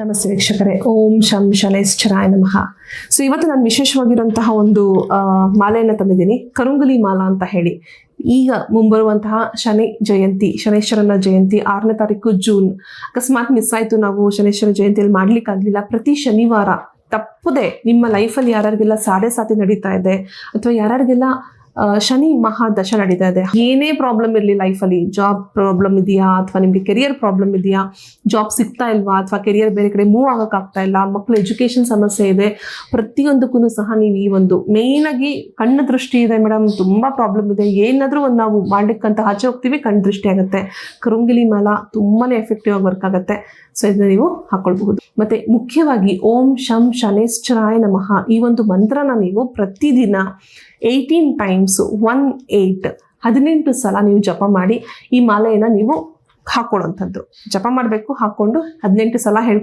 ನಮಸ್ತೆ ವೀಕ್ಷಕರೇ. ಓಂ ಶಂ ಶನೈಶ್ಚರಾಯ ನಮಃ. ಸೊ ಇವತ್ತು ನಾನು ವಿಶೇಷವಾಗಿರುವಂತಹ ಒಂದು ಮಾಲೆಯನ್ನು ತಂದಿದ್ದೀನಿ. ಕರುಂಗಲಿ ಮಾಲಾ ಅಂತ ಹೇಳಿ. ಈಗ ಮುಂಬರುವಂತಹ ಶನಿ ಜಯಂತಿ, ಶನೇಶ್ವರನ ಜಯಂತಿ, ಆರನೇ ತಾರೀಕು ಜೂನ್. ಅಕಸ್ಮಾತ್ ಮಿಸ್ ಆಯಿತು, ನಾವು ಶನೇಶ್ವರ ಜಯಂತಿಯಲ್ಲಿ ಮಾಡ್ಲಿಕ್ಕಾಗಲಿಲ್ಲ ಪ್ರತಿ ಶನಿವಾರ ತಪ್ಪದೆ ನಿಮ್ಮ ಲೈಫಲ್ಲಿ ಯಾರ್ಯಾರಿಗೆಲ್ಲ ಸಾಡೆ ಸಾತಿ ನಡೀತಾ ಇದೆ, ಅಥವಾ ಯಾರ್ಯಾರಿಗೆಲ್ಲ ಶನಿ ಮಹಾದಶ ನಡೀತಾ ಇದೆ. ಏನೇ ಪ್ರಾಬ್ಲಮ್ ಇರಲಿ ಲೈಫಲ್ಲಿ ಜಾಬ್ ಪ್ರಾಬ್ಲಮ್ ಇದೆಯಾ ಅಥವಾ ನಿಮಗೆ ಕೆರಿಯರ್ ಪ್ರಾಬ್ಲಮ್ ಇದೆಯಾ ಜಾಬ್ ಸಿಗ್ತಾ ಇಲ್ವಾ ಅಥವಾ ಕೆರಿಯರ್ ಬೇರೆ ಕಡೆ ಮೂವ್ ಆಗೋಕ್ಕಾಗ್ತಾ ಇಲ್ಲ ಮಕ್ಕಳ ಎಜುಕೇಷನ್ ಸಮಸ್ಯೆ ಇದೆ ಪ್ರತಿಯೊಂದಕ್ಕೂ ಸಹ ನೀವು ಈ ಒಂದು ಮೇನ್ ಆಗಿ ಕಣ್ಣು ದೃಷ್ಟಿ ಇದೆ ಮೇಡಮ್ ತುಂಬಾ ಪ್ರಾಬ್ಲಮ್ ಇದೆ. ಏನಾದರೂ ಒಂದು ನಾವು ಮಾಡಲಿಕ್ಕಂತ ಆಚೆ ಹೋಗ್ತೀವಿ, ಕಣ್ಣು ದೃಷ್ಟಿ ಆಗುತ್ತೆ. ಕರುಂಗಿಲಿ ಮಲ ತುಂಬಾನೇ ಎಫೆಕ್ಟಿವ್ ಆಗಿ ವರ್ಕ್ ಆಗುತ್ತೆ. ಸೊ ಇದನ್ನ ನೀವು ಹಾಕೊಳ್ಬಹುದು. ಮತ್ತೆ ಮುಖ್ಯವಾಗಿ ಓಂ ಶಂ ಶನೇಶ್ವರಾಯ ನಮಃ ಈ ಒಂದು ಮಂತ್ರನ ನೀವು ಪ್ರತಿದಿನ ಏಯ್ಟೀನ್ ಟೈಮ್ಸ್ ಒನ್ ಏಯ್ಟ್ ಹದಿನೆಂಟು ಸಲ ನೀವು ಜಪ ಮಾಡಿ ಈ ಮಾಲೆಯನ್ನು ನೀವು ಹಾಕೊಳ್ಳುವಂಥದ್ದು ಜಪ ಮಾಡಬೇಕು ಹಾಕೊಂಡು ಹದಿನೆಂಟು ಸಲ ಹೇಳ್